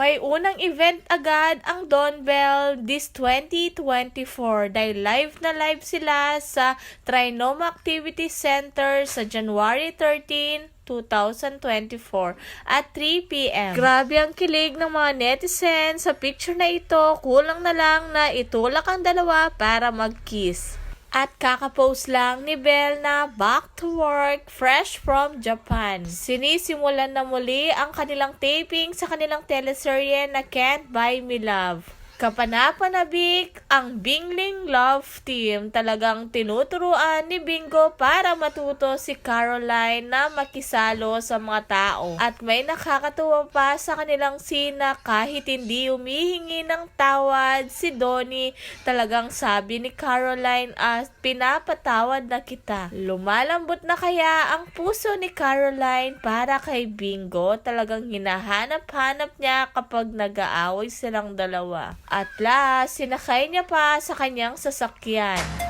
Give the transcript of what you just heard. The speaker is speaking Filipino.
May unang event agad ang Don Bell this 2024 dahil live na live sila sa Trinoma Activity Center sa January 13, 2024 at 3 p.m. Grabe ang kilig ng mga netizens sa picture na ito. Kulang na lang na itulak ang dalawa para mag-kiss. At kakapost lang ni Belle na back to work fresh from Japan. Sinisimulan na muli ang kanilang taping sa kanilang teleserye na Can't Buy Me Love. Kapanapanabik ang Bingling Love Team. Talagang tinuturuan ni Bingo para matuto si Caroline na makisalo sa mga tao. At may nakakatuwa pa sa kanilang sina kahit hindi humihingi ng tawad si Donnie. Talagang sabi ni Caroline at pinapatawad na kita. Lumalambot na kaya ang puso ni Caroline para kay Bingo. Talagang hinahanap-hanap niya kapag nag-aaway silang dalawa. At last, sinakay niya pa sa kanyang sasakyan.